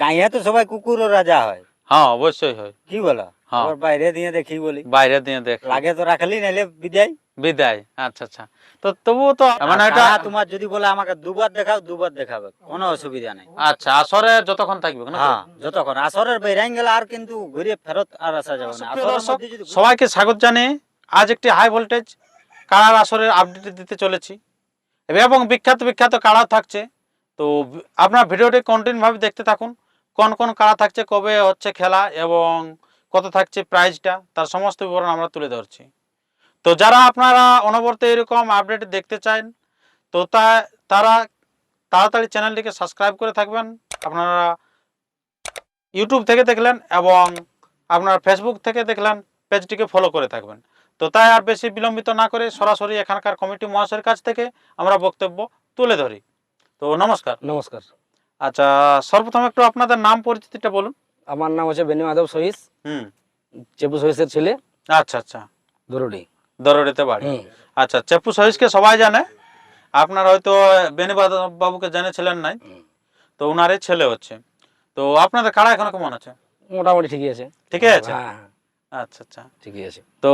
গাঁয়ে তো সবাই কুকুর রাজা হয়। হ্যাঁ অবশ্যই হয়। কি বলো? হ্যাঁ। বাইরে দিয়ে দেখি বলি। বাইরে দিয়ে দেখ। লাগে তো রাখলি নাইলে বিদায়। বিদায়। আচ্ছা আচ্ছা। তো তবুও তো মানে এটা তোমার যদি বলে আমাকে দুবার দেখাও দুবার দেখাবে। কোনো অসুবিধা নেই। আচ্ছা আসরে যতক্ষণ থাকবে নাকি? হ্যাঁ যতক্ষণ। আসরের বেরাই গেলে আর কিন্তু ঘুরে ফেরত আর আসা যাবে না। ঘুরে- সবাইকে স্বাগত জানে আজ একটি হাই ভোল্টেজ কাড়ার আসরের আপডেট দিতে চলেছি। এবং বিখ্যাত বিখ্যাত কাড়া থাকছে। তো আপনার ভিডিওটি কন্টিনিউভাবে দেখতে থাকুন। কোন কোন কারা থাকছে, কবে হচ্ছে খেলা এবং কত থাকছে প্রাইজটা, তার সমস্ত বিবরণ আমরা তুলে ধরছি। তো যারা আপনারা অনবরত এরকম আপডেট দেখতে চান, তো তা, তারা তাড়াতাড়ি চ্যানেলটিকে সাবস্ক্রাইব করে থাকবেন। আপনারা ইউটিউব থেকে দেখলেন এবং আপনার ফেসবুক থেকে দেখলেন, পেজটিকে ফলো করে থাকবেন। তো তাই আর বেশি বিলম্বিত না করে সরাসরি এখানকার কমিটি মহাশয়ের কাছ থেকে আমরা বক্তব্য তুলে ধরি। তো নমস্কার। নমস্কার। আচ্ছা সর্বপ্রথম একটু আপনাদের নাম পরিচিতিটা বলুন। আমার নাম হচ্ছে বেনি মাধব সহিস। হুম। চেপু সহিসের ছেলে। আচ্ছা আচ্ছা। দরুডি। দরড়িতে বাড়ি। আচ্ছা চেপু সহিসকে সবাই জানে? আপনার হয়তো বেনি বাবুকে জেনেছিলেন নাই। তো উনারই ছেলে হচ্ছে। তো আপনাদের কারা এখন কেমন আছে? মোটামুটি ঠিকই আছে। ঠিকই আছে? হ্যাঁ হ্যাঁ, আচ্ছা আচ্ছা। ঠিকই আছে। তো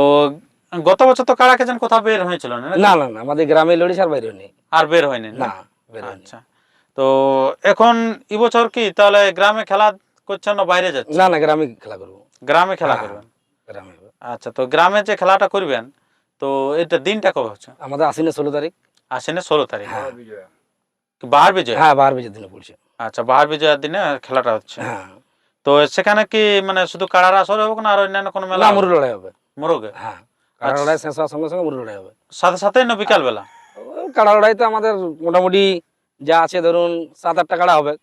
গত বছর তো কারা কেছেন কোথাও বের হয়েছিল না? না না আমাদের গ্রামে লড়িস আর বাইরে নেই আর বের হয়নি না? বের হয়নি। আচ্ছা। তো এখন এবছর কি তাহলে গ্রামে খেলা করছেন না বাইরে যাচ্ছে না না গ্রামে খেলা করব। গ্রামে খেলা হ্যাঁ। করবেন? গ্রামে আচ্ছা তো গ্রামে যে খেলাটা করবেন তো এটা দিনটা কবে হচ্ছে? আমাদের আশ্বিনের ষোলো তারিখ। আসেনে ষোলো তারিখ? হ্যাঁ। বাহার বিজয়? হ্যাঁ বারো বেজের দিনে পড়ছে আচ্ছা বাহার বিজয়ের দিনে খেলাটা হচ্ছে। হ্যাঁ। তো সেখানে কি মানে শুধু কাড়ার আসর হবে না আর অন্যান্য কোনো মেলা না হবে? মুরু লড়াই হবে। মোরগে? হ্যাঁ কাড়া লড়াই শেষ হওয়ার সঙ্গে সঙ্গে মুরু লড়াই হবে। সাথে সাথে না বিকাল বেলা ওই কাড়া লড়াই তো আমাদের মোটামুটি যা আছে ধরুন সাত আটটা কাড়া হবে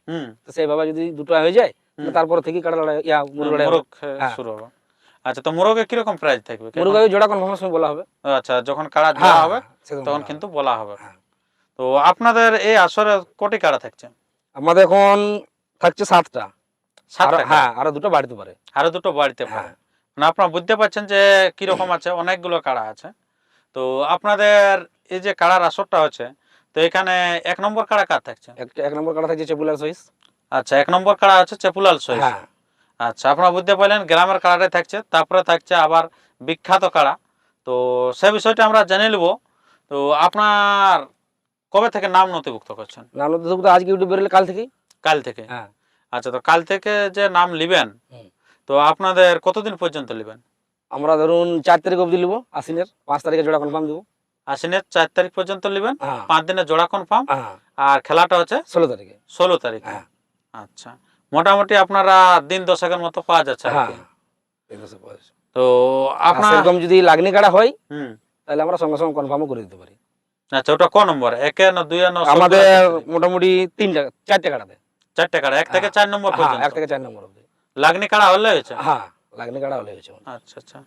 তো সেইভাবে যদি দুটো হয়ে যায়। তারপর থেকে কাড়া লড়াই ইয়া মুরু লড়াই হবে। মোরগ হ্যাঁ। শুরু হবে। আচ্ছা তো মোরগে কীরকম প্রাইস থাকবে? মুরু গাড়ি জোড়া কনফার্মেশন বলা হবে। আচ্ছা যখন কাড়া হ্যাঁ হবে তখন কিন্তু বলা হবে। হ্যাঁ। তো আপনাদের এই আসরে কোটি কাড়া থাকছে? আমাদের এখন থাকছে সাতটা। হ্যাঁ আরও দুটো বাড়িতে পারে। আরও দুটো বাড়িতে পারে। মানে আপনারা বুঝতে পারছেন যে কীরকম আছে অনেকগুলো কাড়া আছে। তো আপনাদের এই যে কাড়ার আসরটা হচ্ছে তো এখানে এক নম্বর কাড়া কার থাকছে? এক নম্বর কাটা থাকছে চেপুলার সহিস। আচ্ছা এক নম্বর কাড়া আছে চেপুলাল সহিস। হ্যাঁ। আচ্ছা আপনারা বুঝতে পারলেন গ্রামের কাড়াটাই থাকছে তারপরে থাকছে আবার বিখ্যাত কাড়া। তো সে বিষয়টা আমরা জেনে নেব। তো আপনার কবে থেকে নাম নথিভুক্ত করছেন? নাম তো তো আজকে ইউটিউব বেরোলে কাল থেকে কাল থেকে? হ্যাঁ। আচ্ছা তো কাল থেকে যে নাম হুম। তো আপনাদের কতদিন পর্যন্ত লিবেন? আমরা ধরুন চার তারিখ অবধি নেব আশ্বিনের পাঁচ তারিখে জোড়া কনফার্ম দেবো। আশ্বিনের চার তারিখ পর্যন্ত লিবেন হ্যাঁ। পাঁচ দিনের জোড়া কনফার্ম হ্যাঁ। আর খেলাটা হচ্ছে ষোলো তারিখে। ষোলো তারিখ। হ্যাঁ। আচ্ছা। মোটামুটি আপনারা দিন দশেকের মতো পাওয়া যাচ্ছে। তো আপনার যদি লাগনি কাটা হয় তাহলে আমরা সঙ্গে সঙ্গে কনফার্মও করে দিতে পারি। আচ্ছা ওটা ক নম্বর? একে না দুই না আমাদের মোটামুটি তিনটা চারটে কাটাতে চারটে কাড়া? এক থেকে। চার নম্বর এক থেকে চার নম্বর লাগনি কাড়া হলে হয়েছে? হ্যাঁ লাগনি কাটা হলে হয়েছে। আচ্ছা আচ্ছা।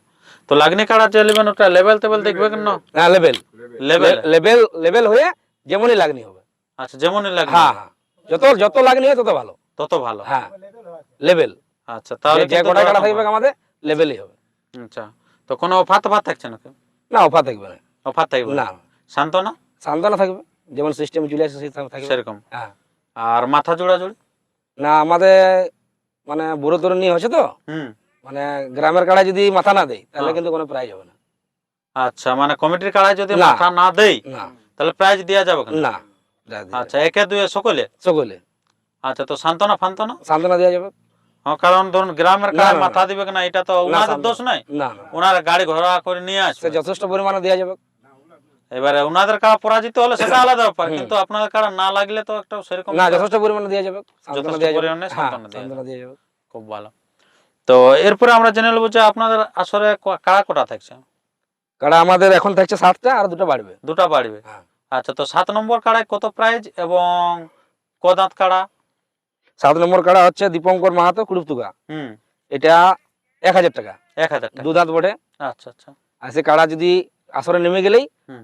তো লাগনি কাড়া যে নেবেন ওটা লেভেল টেবেল দেখবে কেন? হ্যাঁ লেভেল লেভেল লেভেল লেভেল হয়ে যেমনই লাগনি হবে। আচ্ছা যেমনই লাগবে হ্যাঁ হ্যাঁ। যত যত লাগনি হয় তত ভালো। তত ভালো। হ্যাঁ লেভেল আচ্ছা তাহলে যে কটা কাটা থাকবে আমাদের লেভেলই হবে। আচ্ছা তো কোনো অফার তফার থাকছে না না অফার থাকবে না। অফার থাকবে? না। শান্তনা সান্ত্বনা থাকবে। যেমন সিস্টেম চলে আসে সেই থাকবে। সেরকম। হ্যাঁ। আর মাথা জোড়া জোড়ি না আমাদের মানে বুড়ো তরুণ নিয়ে হচ্ছে তো? হুম। মানে গ্রামের কাড়া যদি মাথা না দেয় তাহলে হ্যাঁ। কিন্তু কোনো প্রাইজ হবে না। আচ্ছা মানে কমিটির কাড়ায় যদি মাথা না না। তাহলে প্রাইজ দেওয়া যাবে না আচ্ছা একে দুয়ে সকলে? সকলে। আচ্ছা তো শান্তনা ফান্তনা সান্ত্বনা দেওয়া যাবে। হ্যাঁ কারণ ধরুন গ্রামের কাড়ায় মাথা দিবে এটা তো ওনাদের দোষ নাই? ওনারা গাড়ি ঘোড়া করে নিয়ে আসবে। যথেষ্ট পরিমাণে দেওয়া যাবে। এবারে ওনাদের কাড়া পরাজিত হলে সেটা আলাদা ব্যাপার কিন্তু আপনাদের কাড়া না লাগলে তো একটা সেরকম না যথেষ্ট পরিমাণে দেওয়া যাবে। যথেষ্ট দেওয়া পরিমাণে হ্যাঁ দেয়া সান্ত্বনা দেওয়া যাবে। খুব ভালো। তো এরপরে আমরা জেনে নেব যে আপনাদের আসলে কাড়া কোটা থাকছে? কাড়া আমাদের এখন থাকছে সাতটা আর দুটো বাড়বে। দুটা বাড়বে। হ্যাঁ। আচ্ছা তো সাত নম্বর কাড়ায় কত প্রাইজ এবং ক দাঁত কাড়া সাত নম্বর কাড়া হচ্ছে দীপঙ্কর মাহাতো কুড়ুপতুকা হুম। এটা এক হাজার টাকা। এক হাজার টাকা। দু দাঁত বটে। আচ্ছা আচ্ছা। আর সে কাড়া যদি আসরে নেমে গেলেই হুম।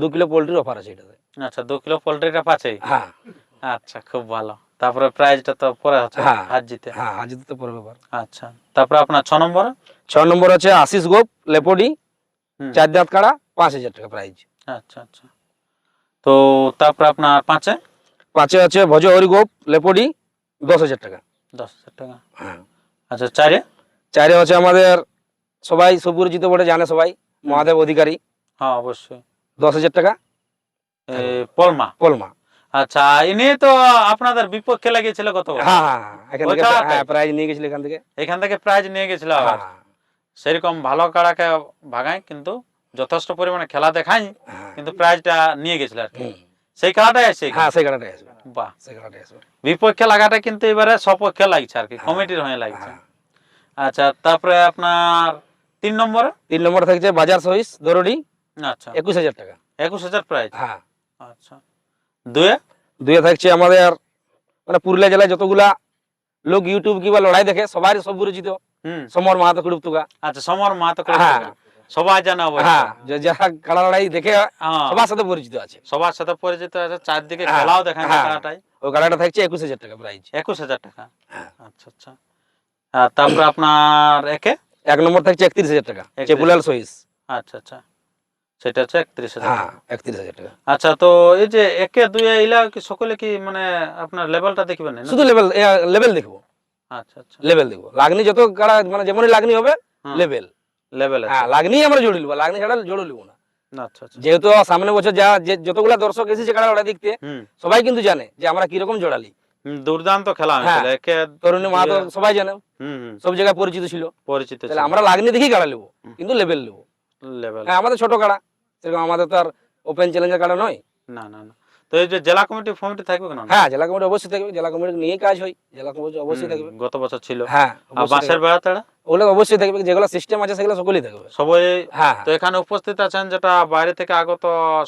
দু কিলো পোলট্রির অফার আছে এটাতে। আচ্ছা দু কিলো পোল্ট্রিটা পাচ্ছেই হ্যাঁ। আচ্ছা খুব ভালো। তারপরে প্রাইজটা তো পরে হচ্ছে হ্যাঁ। হাত জিতে হ্যাঁ হাজি তো পরে ব্যাপার। আচ্ছা তারপরে আপনার ছ নম্বর? ছ নম্বর হচ্ছে আশিস গোপ লেপোডি চার দাঁত কাড়া পাঁচ হাজার টাকা প্রাইজ আচ্ছা আচ্ছা। তো তারপরে আপনার পাঁচে? পাঁচে আছে ভজ হরি গোপ লেপোডি দশ হাজার টাকা। দশ হাজার টাকা। হ্যাঁ। আচ্ছা চারে? চারে হচ্ছে আমাদের সবাই সুপরিচিত বলে জানে সবাই মহাদেব অধিকারী। হ্যাঁ অবশ্যই। দশ হাজার টাকা। পলমা? পলমা। আচ্ছা ইনি তো আপনাদের বিপক্ষে লাগিয়েছিল কত হ্যাঁ হ্যাঁ হ্যাঁ, এখান থেকে হ্যাঁ প্রাইজ নিয়ে গেছিল এখান থেকে। এখান থেকে প্রাইজ নিয়ে গেছিল আবার। সেরকম ভালো কাড়াকে ভাগাই কিন্তু যথেষ্ট পরিমাণে খেলা দেখাই। কিন্তু প্রাইজটা নিয়ে গেছিল আর কি। সেই খেলাটাই আছে হ্যাঁ সেই কাটাটাই আসবে বাহ। সেই কাটাটাই আসবে বিপক্ষে লাগাটা কিন্তু এবারে সপক্ষে লাগছে আর কি কমিটির হয়ে লাগছে। আচ্ছা তারপরে আপনার তিন নম্বরে? তিন নম্বর থাকছে বাজার সহিস দরডি আচ্ছা। একুশ হাজার টাকা। একুশ হাজার প্রাইজ? হ্যাঁ। আচ্ছা। দুয়ে? দুয়ে থাকছে আমাদের মানে পুরুলিয়া জেলায় যতগুলা লোক ইউটিউব কিংবা লড়াই দেখে সবাই সব পরিচিত। হুম। সমর মাহাতো কুড়ুপ্তুকা। আচ্ছা সমর মাহাতো হ্যাঁ। সবাই জানে হ্যাঁ যারা কাড়া লড়াই দেখে হ্যাঁ, সবার সাথে পরিচিত আছে। সবার সাথে পরিচিত আছে চারদিকে হ্যাঁ, খেলাও হ্যাঁ। খেলাটাই ওই কাড়াটা থাকছে একুশ হাজার টাকা প্রাইজ একুশ হাজার টাকা। আচ্ছা আচ্ছা। তারপরে আপনার একে? এক নম্বর থাকছে একত্রিশ হাজার টাকা 31,000 চেপুলাল সহিস। আচ্ছা আচ্ছা। সেটা হচ্ছে একত্রিশ হাজার হ্যাঁ একত্রিশ হাজার টাকা। আচ্ছা তো এই যে একে দুয়ে ইলা কি সকলে কি মানে আপনার লেভেলটা দেখবেন না? শুধু লেভেল লেভেল দেখব। আচ্ছা আচ্ছা। লেভেল দেখব। লাগনি যত মানে যেমনই লাগনি হবে। লেভেল। লেভেল হ্যাঁ লাগনি আমরা জড়ি লাগনি ছাড়া জড়ো লিবো না। আচ্ছা আচ্ছা। যেহেতু সামনে বছর যা যতগুলা দর্শক এসেছে কাড়া লড়াই দেখতে সবাই কিন্তু জানে যে আমরা কীরকম জোড়ালি। দুর্দান্ত খেলা হ্যাঁ। একে তরুণী মাহাতো সবাই জানে। সব জায়গায় পরিচিত ছিল। পরিচিত আমরা লাগনি দেখি কাড়া নেব কিন্তু লেভেল নেব লেভেল হ্যাঁ আমাদের ছোট কাড়া। সেরকম আমাদের তো আর ওপেন চ্যালেঞ্জের কাড়া নয়। না না না। তো এই যে জেলা কমিটি ফমিটি থাকবে কেন? হ্যাঁ জেলা কমিটি অবশ্যই থাকবে। জেলা কমিটি নিয়ে কাজ হয়। জেলা কমিটি অবশ্যই থাকবে। গত বছর ছিল। হ্যাঁ আর বেড়া তেড়া ওগুলো অবশ্যই থাকবে। যেগুলো সিস্টেম আছে সেগুলো সকলেই থাকবে। সবাই হ্যাঁ তো এখানে উপস্থিত আছেন যেটা বাইরে থেকে আগত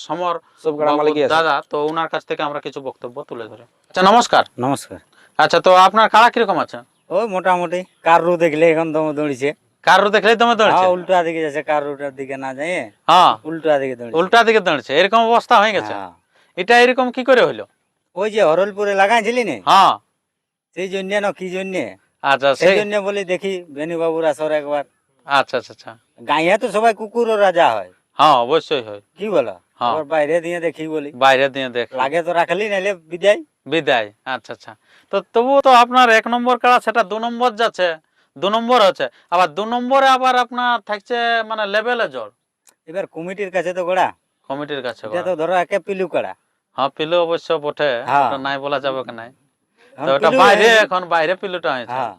সমর সব দাদা। তো ওনার কাছ থেকে আমরা কিছু বক্তব্য তুলে ধরে। আচ্ছা নমস্কার। নমস্কার। আচ্ছা তো আপনার কারা কীরকম আছে? ওই মোটামুটি। কার রু দেখলে এখন দম দৌড়িছে কার দেখলেই তুমি দৌড়ছে? হ্যাঁ উল্টা দিকে যাচ্ছে কার রুটার দিকে না যায় হ্যাঁ। উল্টা দিকে দৌড়িছে। উল্টা দিকে দৌড়ছে এরকম অবস্থা হয়ে গেছে। হ্যাঁ। এটা এরকম কি করে হইল? ওই যে হরলপুরে লাগাইছিলি না? হ্যাঁ। সেই জন্য না কি জন্য? আচ্ছা সেই জন্য বলি দেখি বেনু বাবুর আসর একবার। আচ্ছা আচ্ছা আচ্ছা। গাঁয়ে তো সবাই কুকুর রাজা হয়। হ্যাঁ অবশ্যই হয়। কি বলো? হ্যাঁ। বাইরে দিয়ে দেখি বলি। বাইরে দিয়ে দেখ। লাগে তো রাখলি নাইলে বিদায়। বিদায় আচ্ছা আচ্ছা। তো তবুও তো আপনার এক নম্বর কাড়া সেটা দু নম্বর যাচ্ছে। দু নম্বর আছে। আবার দু নম্বরে আবার আপনার থাকছে মানে লেভেলে জল এবার কমিটির কাছে তো গোড়া। কমিটির কাছে এটা তো ধরো একে পিলু করা হ্যাঁ পিলু অবশ্য বটে। হ্যাঁ। নাই বলা যাবে কি নাই। তো পিলু বাইরে এখন বাইরে পিলুটা হয়েছে। হ্যাঁ।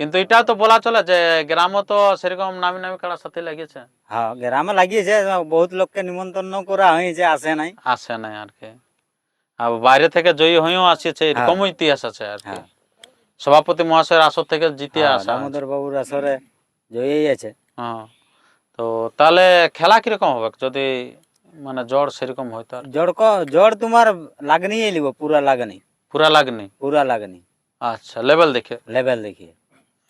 কিন্তু এটা তো বলা চলে যে গ্রামও তো সেরকম নামি নামি কাড়ার সাথে লাগিয়েছে। হ্যাঁ গ্রামে লাগিয়েছে বহুত লোককে নিমন্ত্রণ করা হয়েছে আসে নাই। আসে নাই আর কি। আর বাইরে থেকে জয়ী হয়েও আসছে এরকম ইতিহাস আছে আর কি। হ্যাঁ। সভাপতি মহাশয়ের আসর থেকে জিতে হ্যাঁ, আসা। দামোদর বাবুর আসরে জয়ী আছে। হ্যাঁ তো তাহলে খেলা কীরকম হবে? যদি মানে জ্বর সেরকম হয়তো আর জ্বর ক- জড় তোমার লাগনি লিব পুরা লাগনি। পুরা লাগনি? পুরা লাগনি। আচ্ছা লেভেল দেখে? লেভেল দেখিয়ে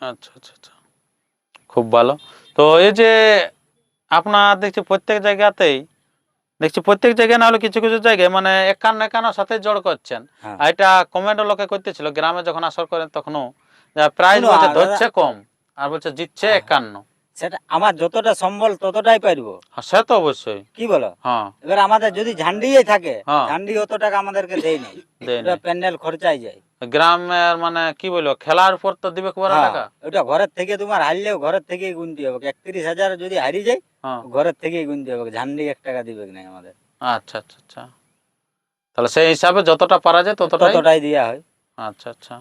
আচ্ছা আচ্ছা আচ্ছা। খুব ভালো। তো এই যে আপনার দেখছি প্রত্যেক জায়গাতেই দেখছি প্রত্যেক জায়গায় না হলে কিছু কিছু জায়গায় মানে একান্ন একান্ন সাথে জড় করছেন। হ্যাঁ। আর এটা কমেন্টও লোকে করতেছিল গ্রামে যখন আসর করেন তখনও প্রাইজ শুনো, বলছে ধরছে কম আর বলছে জিতছে একান্ন। সেটা আমার যতটা সম্বল ততটাই পারব হ্যাঁ, সে তো অবশ্যই। কি বলো? হ্যাঁ। এবার আমাদের যদি ঝান্ডিয়ে থাকে হ্যাঁ। ঝান্ডি অত টাকা আমাদেরকে দেয় নাই। নাই। প্যান্ডেল খরচাই যায়। গ্রামের মানে কি বলব খেলার উপর তো দিবে কোরা হ্যাঁ, টাকা। ওটা ঘরের থেকে তোমার হারলেও ঘরের থেকে গুনতে হবে। একত্রিশ হাজার যদি হারিয়ে যায় হ্যাঁ। ঘরের থেকে গুনতে হবে। ঝান্ডি এক টাকা দিবে না আমাদের। আচ্ছা আচ্ছা আচ্ছা। তাহলে সেই হিসাবে যতটা পারা যায় ততটাই? ততটাই দেওয়া হয়। আচ্ছা আচ্ছা।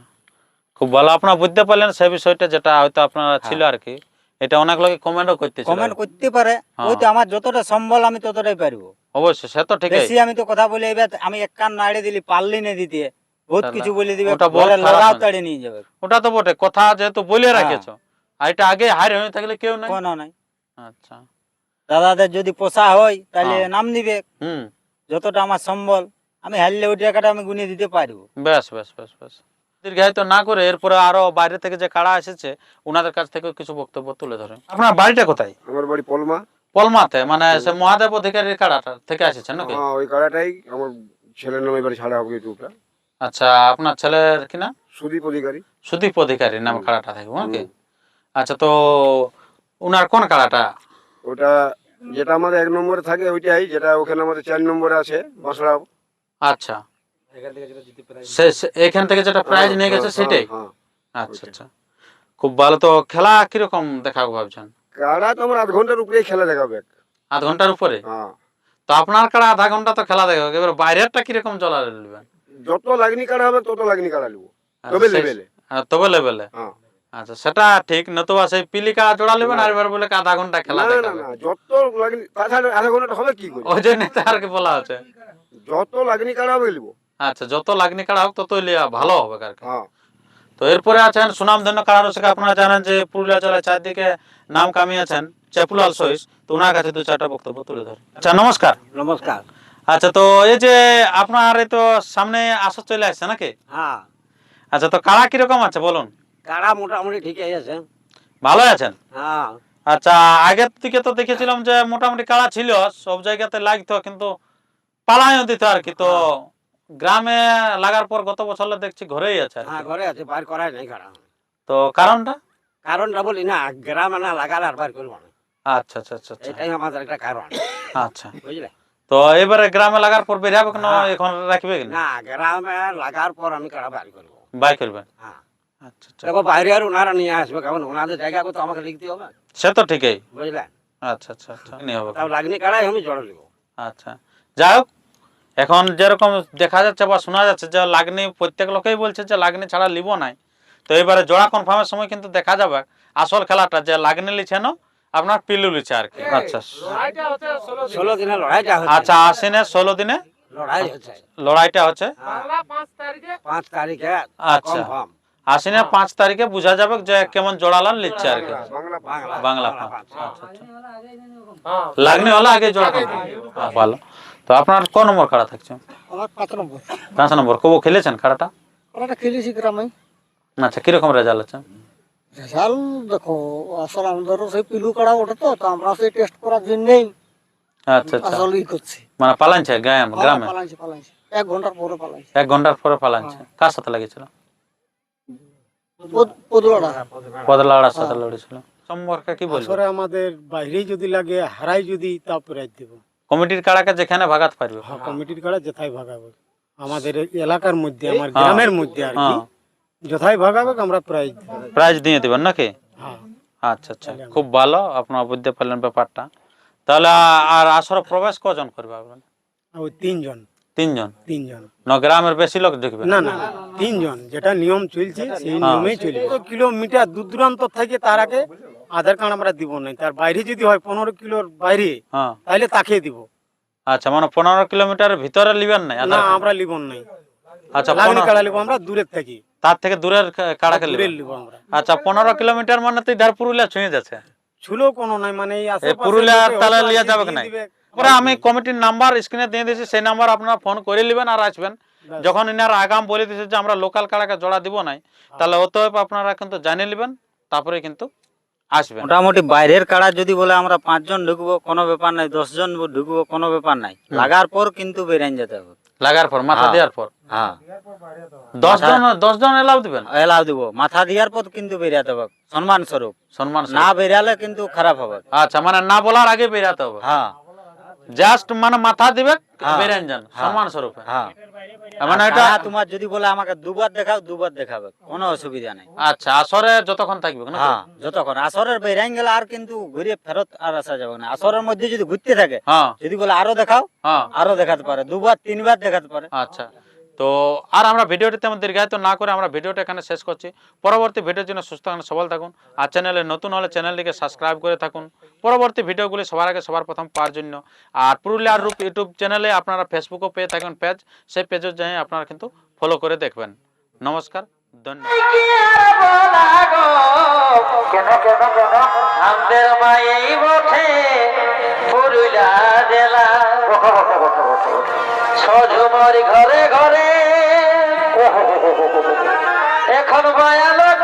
খুব ভালো আপনারা বুঝতে পারলেন সেই বিষয়টা যেটা হয়তো আপনারা ছিল আর কি। এটা অনেক লোকে কমেন্টও করতে কমেন্ট করতে পারে। হ্যাঁ। ওই তো আমার যতটা সম্বল আমি ততটাই পারব। অবশ্যই সে তো ঠিক বেশি আমি তো কথা বলি এবার আমি এক কান নাড়ে দিলি পারলি না দিতে। বহুত কিছু বলে দিবে ওটা তাড়ে নিয়ে যাবে। ওটা তো বটে কথা যেহেতু বলে হ্যাঁ। রাখেছো। আর এটা আগে হয়ে থাকলে কেউ নাই? কোনো নাই। আচ্ছা। দাদাদের যদি পোষা হয় তাহলে হ্যাঁ। নাম দিবে। হুম। যতটা আমার সম্বল আমি হারলে ওই টাকাটা আমি গুনিয়ে দিতে পারব। বেশ বেশ বেশ বেশ দীর্ঘায়িত না করে এরপরে আরও বাইরে থেকে যে কারা এসেছে ওনাদের কাছ থেকে কিছু বক্তব্য তুলে ধরে আপনার বাড়িটা কোথায়? আমার বাড়ি পলমা। পলমাতে মানে সে মহাদেব অধিকারীর কাড়াটা থেকে এসেছেন নাকি? হ্যাঁ ওই কাড়াটাই আমার ছেলের নামে এবারে ছাড়া হবে ইউটিউবটা আচ্ছা আপনার ছেলের কি না সুদীপ অধিকারী। সুদীপ অধিকারী নাম কাড়াটা থাকবে নাকি? আচ্ছা তো উনার কোন কাড়াটা ওটা যেটা আমাদের এক নম্বরে থাকে ওইটাই যেটা ওখানে আমাদের চার নম্বরে আছে বাসড়া আচ্ছা। এখান থেকে যেটা প্রাইজ নিয়ে গেছে সেটাই? হ্যাঁ আচ্ছা আচ্ছা। খুব ভালো তো খেলা কীরকম দেখাবো ভাবছেন? কাড়া তো আমার আধ ঘণ্টার উপরেই খেলা দেখাবে। আধ ঘণ্টার উপরে? হ্যাঁ। তো আপনার কাড়া আধা ঘণ্টা তো খেলা দেখাবে এবার বাইরেরটা কীরকম চলা নেবেন? যত লাগনি কাড়া হবে তত লাগনি কাড়া নেব তবে লেভেলে তবে লেভেলে হ্যাঁ। আচ্ছা সেটা ঠিক নতুবা সেই পিলি কাড়া জোড়া নেবেন আর এবার বলে আধা ঘণ্টা খেলা না না যত লাগনি তাছাড়া আধা ঘণ্টা হবে কি করে? ওই জন্য আর কি বলা হচ্ছে। যত লাগনি কাড়া হবে নেব আচ্ছা যত লাগনি কাড়া হোক ততই লিয়া ভালো হবে আর কি হ্যাঁ। তো এরপরে আছেন সুনামধন্য কাড়া রসিক আপনারা জানেন যে পুরুলিয়া জেলায় চারদিকে নাম কামিয়েছেন চেপুলাল সহিস। তো ওনার কাছে দু চারটা বক্তব্য তুলে ধর আচ্ছা নমস্কার। নমস্কার। আচ্ছা তো এই যে আপনার এই তো সামনে আসর চলে আসছে নাকি? হ্যাঁ। আচ্ছা তো কাড়া কীরকম আছে বলুন? কাড়া মোটামুটি ঠিকই আছে। ভালো আছেন? হ্যাঁ। আচ্ছা আগের দিকে তো দেখেছিলাম যে মোটামুটি কাড়া ছিল সব জায়গাতে লাগতো কিন্তু পালাইও দিত আর কি তো গ্রামে লাগার পর গত বছর দেখছি ঘরেই আছে হ্যাঁ ঘরে আছে বার করাই নাই কাড়া। তো কারণটা? কারণটা বলি না গ্রামে না লাগালে আর বার করব না। আচ্ছা আচ্ছা আচ্ছা আচ্ছা। এটাই আমাদের একটা কারণ। আচ্ছা। বুঝলে? তো এবারে গ্রামে লাগার পর বের হবে কেন হ্যাঁ। এখন রাখবে না? গ্রামে লাগার পর আমি কাড়া বার করব। বাই করবেন? হ্যাঁ। আচ্ছা আচ্ছা। দেখো বাইরে আর ওনারা নিয়ে আসবে কারণ ওনাদের জায়গা তো আমাকে লিখতে হবে। সে তো ঠিকই। বুঝলে আচ্ছা আচ্ছা আচ্ছা। নিয়ে হবে। তাও লাগনি কাড়াই আমি জড় নেব আচ্ছা। যাই হোক এখন যেরকম দেখা যাচ্ছে বা শোনা যাচ্ছে যে লাগনি প্রত্যেক লোকেই বলছে যে লাগনি ছাড়া লিব নাই। তো এবারে জোড়া কনফার্মের সময় কিন্তু দেখা যাবে। আসল খেলাটা যে লাগনি লিছে না আপনার পিলু লিছে আর কি আচ্ছা। ষোলো দিনে। লড়াইটা আচ্ছা আশ্বিনে ষোলো দিনে? লড়াইটা হচ্ছে? পাঁচ তারিখে। আচ্ছা। কনফার্ম। আশ্বিনে পাঁচ তারিখে বোঝা যাবে যে কেমন জোড়ালান লিচ্ছে আর কি। বাংলা। আচ্ছা আচ্ছা। লাগনি হলে আগে জোড়া হ্যাঁ, ভালো। তো আপনার ক নম্বর খাড়া থাকছে? পাঁচ নম্বর। পাঁচ নম্বর। কবো খেলেছেন খাড়াটা? খেলেছি গ্রামে আচ্ছা কীরকম রেজাল্ট আছে? রেজাল্ট দেখো আসলে আমাদেরও সেই পিলু কাড়া ওঠে তো তো আমরা সেই টেস্ট করার জন্যই আচ্ছা আচ্ছা। আসলে ই করছি। মানে পালাইছে গ্রাম গ্রামে? পালাইছি পালাইছি। এক ঘণ্টার পরে পালাইছি। এক ঘণ্টার পরে পালাইছে। কার সাথে লেগেছিল পদলাড়ার সাথে লড়েছিল। সম্পর্কে কি বলব? আসরে আমাদের বাইরেই যদি লাগে হারাই যদি তা প্রাইজ দেবো। কমিটির কাড়াকে যেখানে ভাগাত পারবে। হ্যাঁ কমিটির কাড়া যেথায় ভাগাবে। আমাদের এই এলাকার মধ্যে আমার গ্রামের মধ্যে আর কি। হ্যাঁ যথাই ভাগাবে আমরা প্রাইজ প্রাইজ দিয়ে দিবেন নাকি? হ্যাঁ। আচ্ছা আচ্ছা। খুব ভালো আপনারা বুঝতে পারলেন ব্যাপারটা। তাহলে আর আসর প্রবেশ কজন করবে আপনার? ওই তিনজন। তিনজন? তিনজন। ন গ্রামের বেশি লোক ঢুকবে না না তিনজন। যেটা নিয়ম চলছে সেই। নিয়মেই চলবে। কিলোমিটার দূর দূরান্ত থেকে তার আগে আধার কার্ড আমরা দিব না তার বাইরে যদি হয় পনেরো কিলোর বাইরে হ্যাঁ। তাহলে তাকে দিব। আচ্ছা মানে পনেরো কিলোমিটার ভিতরে লিবেন নাই? না আমরা লিবন নাই। আচ্ছা লাগনি কাড়া লিব আমরা দূরের থাকি। তার থেকে দূরের কা- কাড়াকে দূরে লিবেন লিব আমরা। আচ্ছা পনেরো কিলোমিটার মানে তো ইধার পুরুলিয়া ছুঁয়ে যাচ্ছে। ছিল কোনো নাই মানে পুরুলিয়ার তালে লিয়া যাবে নাই? দিবে। পরে আমি কমিটির নাম্বার স্ক্রিনে দিয়ে দিয়েছি সেই নাম্বার আপনারা ফোন করে নেবেন আর আসবেন। যখন ইনারা আগাম বলে দিয়েছে যে আমরা লোকাল কাড়াকে জোড়া দিব নাই তাহলে অতএব আপনারা কিন্তু জানিয়ে নেবেন তারপরে কিন্তু আসবেন। মোটামুটি বাইরের কাড়া যদি বলে আমরা পাঁচজন ঢুকবো কোনো ব্যাপার নাই দশজন ঢুকবো কোনো ব্যাপার নাই। লাগার পর কিন্তু বেরিয়ে যেতে হবে। লাগার পর মাথা হ্যাঁ। দেওয়ার পর। হ্যাঁ। দশ জন দশ জন এলাও দিবেন? এলাও দিব। মাথা দিয়ার পর কিন্তু বেরিয়াতে হবে সম্মান স্বরূপ। সম্মান না বেরিয়ালে কিন্তু খারাপ হবে। আচ্ছা মানে না বলার আগে বেরাতে হবে। হ্যাঁ। জাস্ট মানে মাথা দিবে হ্যাঁ। যান। সম্মান স্বরূপে। হ্যাঁ। মানে এটা তোমার যদি বলে আমাকে দুবার দেখাও দুবার দেখাবে। কোনো অসুবিধা নাই। আচ্ছা আসরে যতক্ষণ থাকবে না হ্যাঁ যতক্ষণ। আসরের গেলে আর কিন্তু ঘুরে ফেরত আর আসা যাবে না। আসরের মধ্যে যদি ঘুরতে থাকে হ্যাঁ। যদি বলে আরও দেখাও হ্যাঁ। আরও দেখাতে পারে। দুবার তিনবার দেখাতে পারে। আচ্ছা। তো আর আমরা ভিডিওটি তেমন দীর্ঘায়িত না করে আমরা ভিডিওটা এখানে শেষ করছি। পরবর্তী ভিডিওর জন্য সুস্থ থাকুন, সবল থাকুন আর চ্যানেলে নতুন হলে চ্যানেলটিকে সাবস্ক্রাইব করে থাকুন। পরবর্তী ভিডিওগুলি সবার আগে সবার প্রথম পাওয়ার জন্য। আর পুরুলিয়ার রূপ ইউটিউব চ্যানেলে আপনারা ফেসবুকও পেয়ে থাকেন পেজ, সেই পেজও যাই আপনারা কিন্তু ফলো করে দেখবেন। নমস্কার আমাদের মায়েই বটে পুরুলিয়া জেলা। সজুমর ঘরে ঘরে। এখন মায়া লোক